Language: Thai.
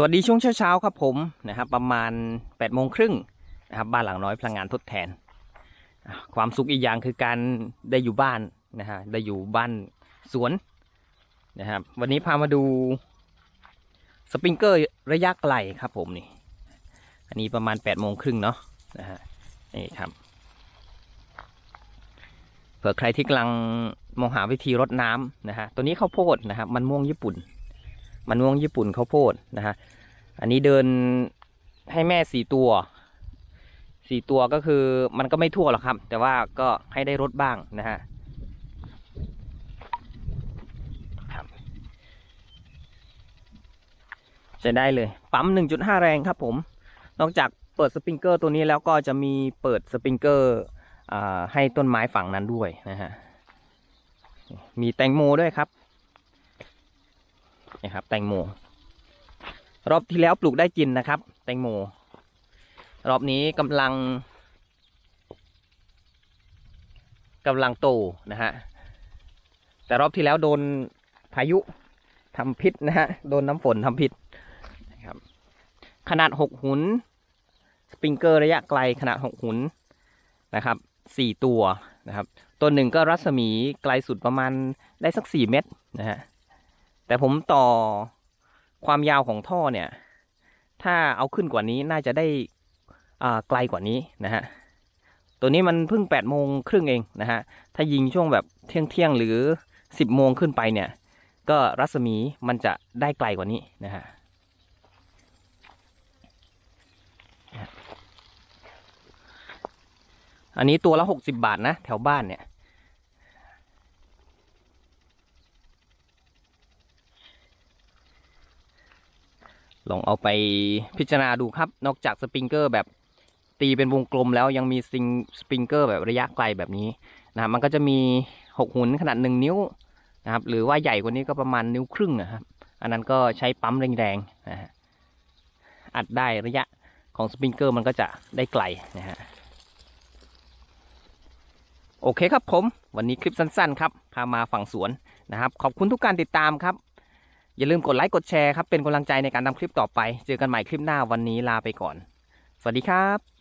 สวัสดีช่วงเช้าๆครับผมนะครับประมาณ8ปดโมงครึ่งนะครับบ้านหลังน้อยพลังงานทดแทน ความสุขอีกอย่างคือการได้อยู่บ้านนะฮะได้อยู่บ้านสวนนะครับวันนี้พามาดูสปริงเกอร์ระยะไกลครับผมนี่อันนี้ประมาณ8ปดโมงครึ่งเนาะนะฮะนี่ครับเผื่อใครที่กำลังมองหาวิธีรดน้ำนะฮะตัวนี้ข้าวโพดนะครับมันม่วงญี่ปุ่น มันม่วงญี่ปุ่นข้าวโพดนะฮะอันนี้เดินให้แม่สี่ตัวสี่ตัวก็คือมันก็ไม่ทั่วหรอกครับ แต่ว่าก็ให้ได้รถบ้างนะฮะครับใช้ได้เลย ปั๊ม 1.5 แรงครับผม นอกจากเปิดสปริงเกอร์ตัวนี้แล้วก็จะมีเปิดสปริงเกอร์อให้ต้นไม้ฝั่งนั้นด้วยนะฮะ มีแตงโมด้วยครับ นะครับ แตงโม รอบที่แล้วปลูกได้กินนะครับ แตงโม รอบนี้กำลังกำลังโตนะฮะ แต่รอบที่แล้วโดนพายุทำพิษนะฮะ โดนน้ำฝนทำพิษนะครับ ขนาดหกหุน สปริงเกอร์ระยะไกลขนาดหกหุนนะครับสี่ตัวนะครับ ตัวหนึ่งก็รัศมีไกลสุดประมาณได้สักสี่เมตรนะฮะ แต่ผมต่อความยาวของท่อเนี่ย ถ้าเอาขึ้นกว่านี้น่าจะได้อ่าไกลกว่านี้นะฮะ ตัวนี้มันเพิ่งแปดโมงครึ่งเองนะฮะ ถ้ายิงช่วงแบบเที่ยงเที่ยงหรือสิบโมงขึ้นไปเนี่ย ก็รัศมีมันจะได้ไกลกว่านี้นะฮะอันนี้ตัวละหกสิบาทนะ แถวบ้านเนี่ย ลองเอาไปพิจารณาดูครับ นอกจากสปริงเกอร์แบบตีเป็นวงกลมแล้วยังมีซิงสปริงเกอร์แบบระยะไกลแบบนี้นะครับมันก็จะมีหกหุนขนาดหนึ่งนิ้วนะครับหรือว่าใหญ่กว่านี้ก็ประมาณนิ้วครึ่งนะครับ อันนั้นก็ใช้ปั๊มแรงๆนะฮะอัดได้ระยะของสปริงเกอร์มันก็จะได้ไกลนะฮะโอเคครับผม วันนี้คลิปสั้นๆ ครับ พามาฝั่งสวนนะครับ ขอบคุณทุกการติดตามครับ อย่าลืมกดไลค์กดแชร์ครับเป็นกำลังใจในการทำคลิปต่อไป เจอกันใหม่คลิปหน้าวันนี้ลาไปก่อน สวัสดีครับ